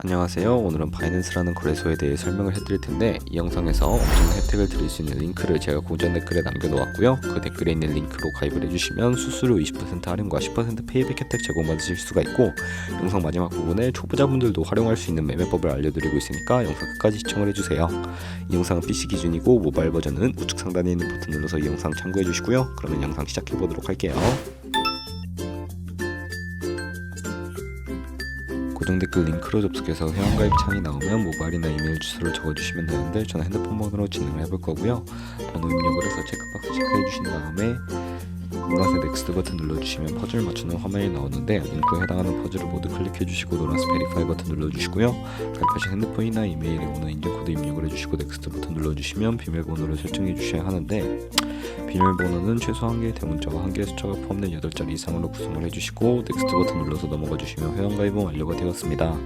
안녕하세요. 오늘은 바이낸스라는 거래소에 대해 설명을 해드릴 텐데 이 영상에서 엄청난 혜택을 드릴 수 있는 링크를 제가 고전 댓글에 남겨놓았고요. 그 댓글에 있는 링크로 가입을 해주시면 수수료 20% 할인과 10% 페이백 혜택 제공받으실 수가 있고 영상 마지막 부분에 초보자분들도 활용할 수 있는 매매법을 알려드리고 있으니까 영상 끝까지 시청을 해주세요. 이 영상은 PC 기준이고 모바일 버전은 우측 상단에 있는 버튼 눌러서 이 영상 참고해 주시고요. 그러면 영상 시작해 보도록 할게요. 고정 댓글 링크로 접속해서 회원가입 창이 나오면 모바일이나 이메일 주소를 적어주시면 되는데 저는 핸드폰 번호로 진행을 해볼 거고요. 번호 입력을 해서 체크박스 체크해 주신 다음에 노란색 넥스트 버튼 눌러주시면 퍼즐 맞추는 화면이 나오는데 링크에 해당하는 퍼즐을 모두 클릭해 주시고 노란색 베리파이 버튼 눌러주시고요. 가입하신 핸드폰이나 이메일에 오는 인증코드 입력을 해주시고 넥스트 버튼 눌러주시면 비밀번호를 설정해 주셔야 하는데 비밀번호는 최소 한 개의 대문자와 한 개의 숫자가 포함된 8자리 이상으로 구성을 해주시고 넥스트 버튼 눌러서 넘어가 주시면 회원가입은 완료가 되었습니다.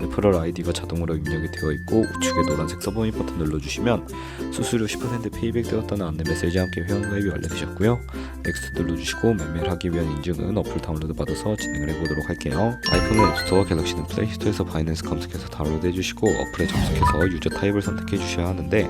레퍼럴 아이디가 자동으로 입력이 되어 있고 우측에 노란색 서브밋 버튼 눌러주시면 수수료 10% 페이백 되었다는 안내 메시지와 함께 회원가입이 완료되셨고요. 넥스트 눌러주시고 매매를 하기 위한 인증은 어플 다운로드 받아서 진행을 해보도록 할게요. 아이폰은 앱스토어, 갤럭시는 플레이스토어에서 바이낸스 검색해서 다운로드 해주시고 어플에 접속해서 유저 타입을 선택해 주셔야 하는데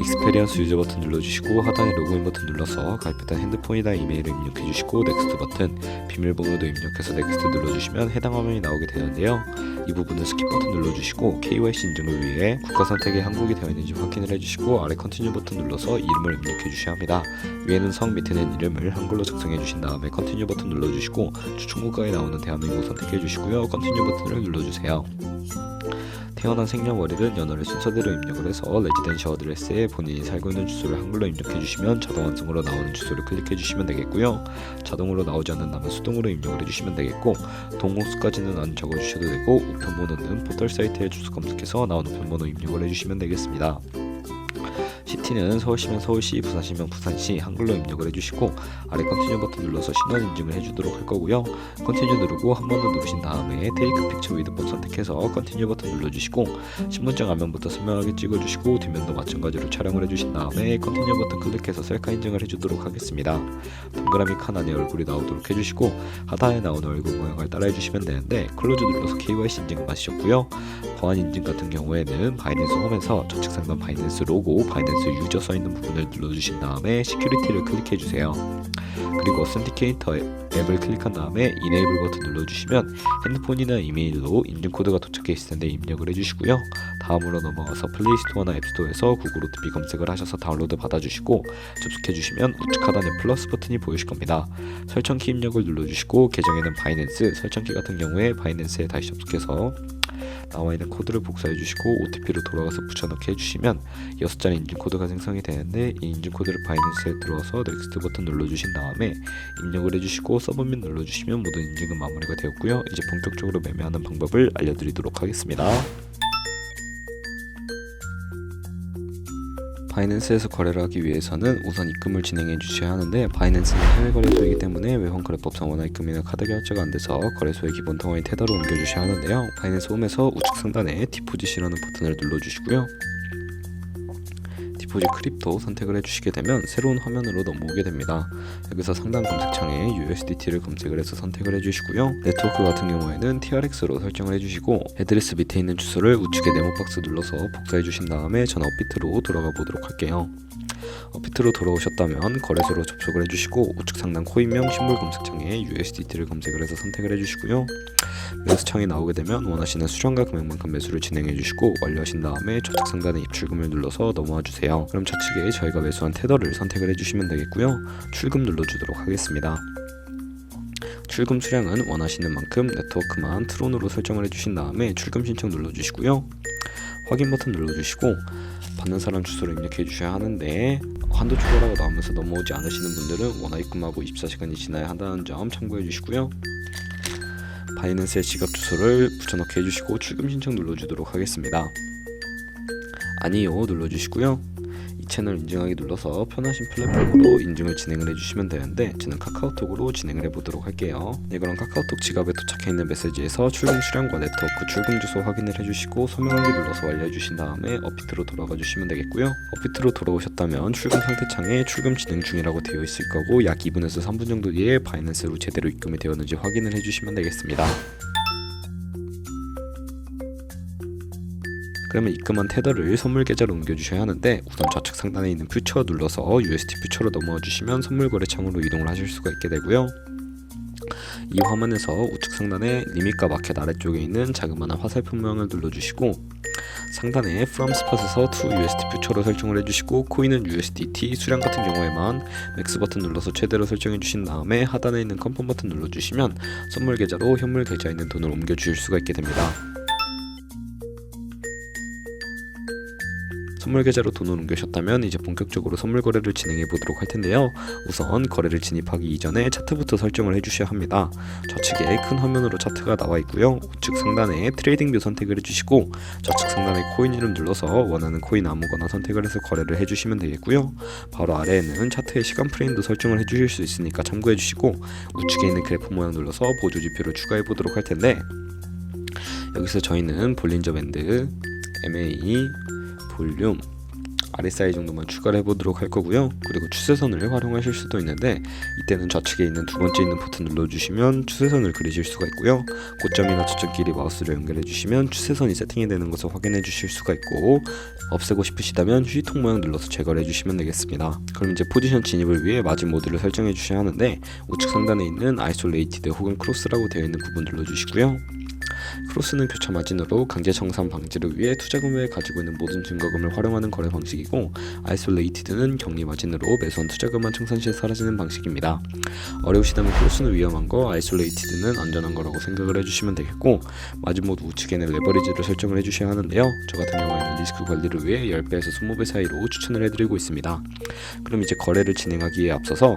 익스페리언스 유저 버튼 눌러주시고 하단에 로그인 버튼 눌러서 가입했던 핸드폰이나 이메일을 입력해 주시고 넥스트 버튼 비밀번호도 입력해서 넥스트 눌러주시면 해당 화면이 나오게 되는데요. 이 부분은 스킵 버튼 눌러주시고 KYC 인증을 위해 국가 선택에 한국이 되어 있는지 확인을 해주시고 아래 컨티뉴 버튼 눌러서 이름을 입력해 주셔야 합니다. 위에는 성 밑에는 이름을 한글로 작성해 주신 다음에 컨티뉴 버튼 눌러주시고 추천 국가에 나오는 대한민국 선택해 주시고요. 컨티뉴 버튼을 눌러주세요. 태어난 생년월일은 연월의 순서대로 입력을 해서 레지던시 어드레스에 본인이 살고 있는 주소를 한글로 입력해 주시면 자동 완성으로 나오는 주소를 클릭해 주시면 되겠고요. 자동으로 나오지 않는다면 수동으로 입력을 해 주시면 되겠고 동호수까지는 안 적어 주셔도 되고 우편번호는 포털 사이트에 주소 검색해서 나오는 우편번호 입력을 해 주시면 되겠습니다. 시티는 서울시면 서울시, 부산시면 부산시 한글로 입력을 해주시고 아래 컨티뉴 버튼 눌러서 신원 인증을 해주도록 할 거고요. 컨티뉴 누르고 한 번 더 누르신 다음에 테이크 픽처 위드 본 선택해서 컨티뉴 버튼 눌러주시고 신분증 앞면부터 선명하게 찍어주시고 뒷면도 마찬가지로 촬영을 해주신 다음에 컨티뉴 버튼 클릭해서 셀카 인증을 해주도록 하겠습니다. 동그라미 칸 안에 얼굴이 나오도록 해주시고 하단에 나오는 얼굴 모양을 따라해 주시면 되는데 클로즈 눌러서 KYC 인증을 마치셨고요. 보안 인증 같은 경우에는 바이낸스 홈에서 좌측 상단 바이낸스 로고, 바이낸스 유저 써 있는 부분을 눌러주신 다음에 시큐리티를 클릭해 주세요. 그리고 어센티케이터 앱을 클릭한 다음에 이네이블 버튼 눌러주시면 핸드폰이나 이메일로 인증 코드가 도착해 있을 텐데 입력을 해주시고요. 다음으로 넘어가서 플레이스토어나 앱스토어에서 구글 OTP 검색을 하셔서 다운로드 받아주시고 접속해 주시면 우측 하단에 플러스 버튼이 보이실 겁니다. 설정키 입력을 눌러주시고 계정에는 바이낸스, 설정키 같은 경우에 바이낸스에 다시 접속해서 나와 있는 코드를 복사해 주시고 OTP로 돌아가서 붙여넣기 해주시면 6자리 인증 코드가 생성이 되는데 이 인증 코드를 바이낸스에 들어와서 넥스트 버튼 눌러주신 다음에 입력을 해주시고 서브밋 눌러주시면 모든 인증은 마무리가 되었고요. 이제 본격적으로 매매하는 방법을 알려드리도록 하겠습니다. 바이낸스에서 거래를 하기 위해서는 우선 입금을 진행해 주셔야 하는데 바이낸스는 해외 거래소이기 때문에 외환 거래법상 원화 입금이나 카드 결제가 안 돼서 거래소의 기본 통화인 테더로 옮겨 주셔야 하는데요. 바이낸스 홈에서 우측 상단에 디포짓이라는 버튼을 눌러 주시고요. 디포짓 크립토 선택을 해주시게 되면 새로운 화면으로 넘어오게 됩니다. 여기서 상단 검색창에 USDT를 검색을 해서 선택을 해주시고요. 네트워크 같은 경우에는 TRX로 설정을 해주시고 애드레스 밑에 있는 주소를 우측에 네모 박스 눌러서 복사해 주신 다음에 전 업비트로 돌아가 보도록 할게요. 업비트로 돌아오셨다면 거래소로 접속을 해주시고 우측 상단 코인명 신물 검색창에 USDT를 검색을 해서 선택을 해주시고요. 매수창이 나오게 되면 원하시는 수량과 금액만큼 매수를 진행해 주시고 완료하신 다음에 좌측 상단에 입출금을 눌러서 넘어와 주세요. 그럼 좌측에 저희가 매수한 테더를 선택을 해주시면 되겠고요. 출금 눌러주도록 하겠습니다. 출금 수량은 원하시는 만큼 네트워크만 트론으로 설정을 해주신 다음에 출금 신청 눌러주시고요. 확인 버튼 눌러주시고 받는 사람 주소를 입력해 주셔야 하는데 한도 초과라고 나오면서 넘어오지 않으시는 분들은 원화 입금하고 24시간이 지나야 한다는 점 참고해 주시고요. 바이낸스의 지갑 주소를 붙여넣기 해주시고 출금 신청 눌러주도록 하겠습니다. 아니요 눌러주시고요. 이 채널 인증하기 눌러서 편하신 플랫폼으로 인증을 진행을 해주시면 되는데 저는 카카오톡으로 진행을 해보도록 할게요. 네, 그럼 카카오톡 지갑에 도착해 있는 메시지에서 출금 수량과 네트워크 출금 주소 확인을 해주시고 서명하기 눌러서 완료해주신 다음에 업비트로 돌아가 주시면 되겠고요. 업비트로 돌아오셨다면 출금 상태 창에 출금 진행 중이라고 되어 있을 거고 약 2분에서 3분 정도 뒤에 바이낸스로 제대로 입금이 되었는지 확인을 해주시면 되겠습니다. 그러면 입금한 테더를 선물 계좌로 옮겨주셔야 하는데 우선 좌측 상단에 있는 퓨처 눌러서 USD 퓨처로 넘어와 주시면 선물 거래 창으로 이동을 하실 수가 있게 되고요. 이 화면에서 우측 상단에 리밋과 마켓 아래쪽에 있는 자그마한 화살표 모양을 눌러주시고 상단에 from spot에서 to USD 퓨처로 설정을 해주시고 코인은 USDT 수량 같은 경우에만 맥스 버튼 눌러서 최대로 설정해 주신 다음에 하단에 있는 컨펌 버튼 눌러주시면 선물 계좌로 현물 계좌에 있는 돈을 옮겨 주실 수가 있게 됩니다. 선물 계좌로 돈을 옮겨셨다면 이제 본격적으로 선물 거래를 진행해 보도록 할 텐데요. 우선 거래를 진입하기 이전에 차트부터 설정을 해주셔야 합니다. 좌측에 큰 화면으로 차트가 나와 있고요. 우측 상단에 트레이딩 뷰 선택을 해주시고 좌측 상단에 코인 이름 눌러서 원하는 코인 아무거나 선택을 해서 거래를 해주시면 되겠고요. 바로 아래에는 차트의 시간 프레임도 설정을 해주실 수 있으니까 참고해 주시고 우측에 있는 그래프 모양 눌러서 보조 지표를 추가해 보도록 할 텐데 여기서 저희는 볼린저 밴드, MA, 볼륨, RSI 정도만 추가를 해보도록 할 거고요. 그리고 추세선을 활용하실 수도 있는데 이때는 좌측에 있는 두 번째 있는 버튼 눌러주시면 추세선을 그리실 수가 있고요. 고점이나 저점끼리 마우스를 연결해 주시면 추세선이 세팅이 되는 것을 확인해 주실 수가 있고 없애고 싶으시다면 휴지통 모양 눌러서 제거를 해주시면 되겠습니다. 그럼 이제 포지션 진입을 위해 마진 모드를 설정해 주셔야 하는데 우측 상단에 있는 아이솔레이티드 혹은 크로스라고 되어 있는 부분 눌러주시고요. 크로스는 교차 마진으로 강제 청산 방지를 위해 투자금을 가지고 있는 모든 증거금을 활용하는 거래 방식이고 아이솔레이티드는 격리 마진으로 매수한 투자금만 청산 시에 사라지는 방식입니다. 어려우시다면 크로스는 위험한 거, 아이솔레이티드는 안전한 거라고 생각을 해주시면 되겠고 마진 모드 우측에는 레버리지를 설정을 해주셔야 하는데요. 저 같은 경우에는 리스크 관리를 위해 10배에서 20배 사이로 추천을 해드리고 있습니다. 그럼 이제 거래를 진행하기에 앞서서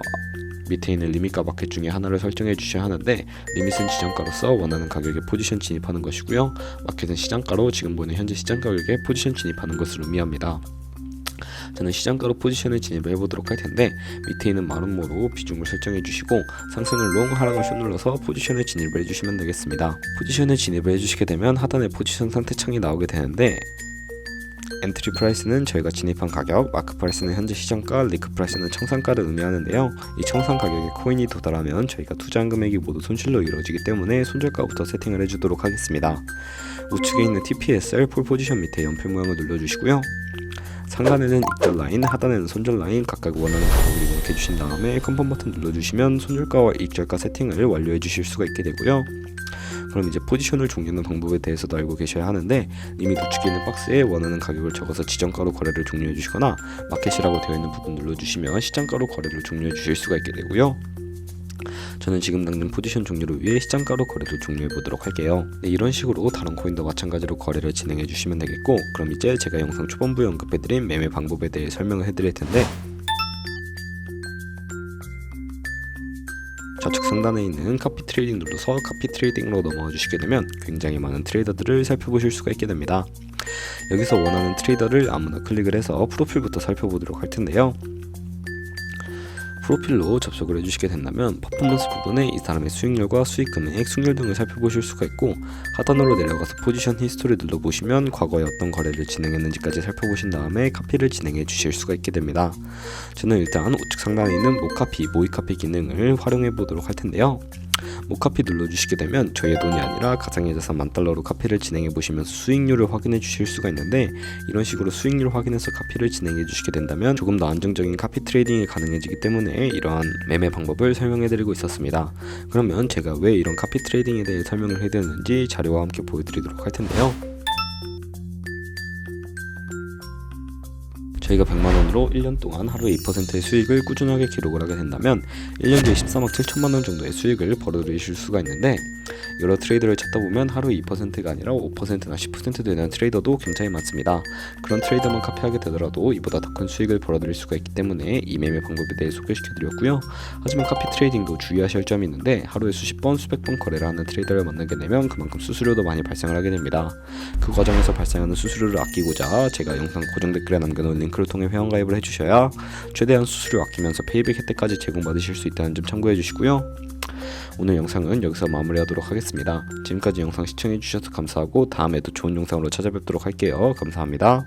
밑에 있는 리밋과 마켓 중에 하나를 설정해 주셔야 하는데 리밋은 지정가로서 원하는 가격에 포지션 진입하는 것이고요. 마켓은 시장가로 지금 보는 현재 시장 가격에 포지션 진입하는 것을 의미합니다. 저는 시장가로 포지션을 진입을 해보도록 할 텐데 밑에 있는 마름모로 비중을 설정해 주시고 상승을 롱 하락을 숏 눌러서 포지션을 진입을 해주시면 되겠습니다. 포지션을 진입을 해주시게 되면 하단에 포지션 상태 창이 나오게 되는데 엔트리 프라이스는 저희가 진입한 가격, 마크 프라이스는 현재 시장가, 리크 프라이스는 청산가를 의미하는데요. 이 청산 가격에 코인이 도달하면 저희가 투자한 금액이 모두 손실로 이루어지기 때문에 손절가부터 세팅을 해주도록 하겠습니다. 우측에 있는 TPSR 폴 포지션 밑에 연필 모양을 눌러주시고요. 상단에는 익절 라인, 하단에는 손절 라인 각각 원하는 가격을 입력해 주신 다음에 컨펌 버튼 눌러주시면 손절가와 익절가 세팅을 완료해 주실 수가 있게 되고요. 그럼 이제 포지션을 종료하는 방법에 대해서도 알고 계셔야 하는데 이미 우측에 있는 박스에 원하는 가격을 적어서 지정가로 거래를 종료해 주시거나 마켓이라고 되어 있는 부분 눌러주시면 시장가로 거래를 종료해 주실 수가 있게 되고요. 저는 지금 당장 포지션 종료를 위해 시장가로 거래를 종료해 보도록 할게요. 네, 이런 식으로 다른 코인도 마찬가지로 거래를 진행해 주시면 되겠고 그럼 이제 제가 영상 초반부에 언급해드린 매매 방법에 대해 설명을 해드릴 텐데 좌측 상단에 있는 카피 트레이딩 눌러서 카피 트레이딩으로 넘어와 주시게 되면 굉장히 많은 트레이더들을 살펴보실 수가 있게 됩니다. 여기서 원하는 트레이더를 아무나 클릭을 해서 프로필부터 살펴보도록 할 텐데요. 프로필로 접속을 해주시게 된다면 퍼포먼스 부분에 이 사람의 수익률과 수익 금액, 수익률 등을 살펴보실 수가 있고 하단으로 내려가서 포지션 히스토리 눌러보시면 과거에 어떤 거래를 진행했는지까지 살펴보신 다음에 카피를 진행해 주실 수가 있게 됩니다. 저는 일단 우측 상단에 있는 모카피, 모이카피 기능을 활용해 보도록 할 텐데요. 모카피 눌러주시게 되면 저희의 돈이 아니라 가상의 자산 만 달러로 카피를 진행해 보시면서 수익률을 확인해 주실 수가 있는데 이런 식으로 수익률 확인해서 카피를 진행해 주시게 된다면 조금 더 안정적인 카피 트레이딩이 가능해지기 때문에 이러한 매매 방법을 설명해 드리고 있었습니다. 그러면 제가 왜 이런 카피 트레이딩에 대해 설명을 해드렸는지 자료와 함께 보여드리도록 할 텐데요. 저희가 100만 원으로 1년 동안 하루에 2%의 수익을 꾸준하게 기록을 하게 된다면 1년 뒤에 13억 7천만 원 정도의 수익을 벌어들이실 수가 있는데 여러 트레이더를 찾다 보면 하루에 2%가 아니라 5%나 10% 되는 트레이더도 굉장히 많습니다. 그런 트레이더만 카피하게 되더라도 이보다 더 큰 수익을 벌어들일 수가 있기 때문에 이 매매 방법에 대해 소개시켜 드렸고요. 하지만 카피 트레이딩도 주의하셔야 할 점이 있는데 하루에 수십 번, 수백 번 거래를 하는 트레이더를 만나게 되면 그만큼 수수료도 많이 발생을 하게 됩니다. 그 과정에서 발생하는 수수료를 아끼고자 제가 영상 고정 댓글에 남겨놓은 링크를 통해 회원 가입을 해주셔야 최대한 수수료 아끼면서 페이백 혜택까지 제공받으실 수 있다는 점 참고해 주시고요. 오늘 영상은 여기서 마무리하도록 하겠습니다. 지금까지 영상 시청해주셔서 감사하고 다음에도 좋은 영상으로 찾아뵙도록 할게요. 감사합니다.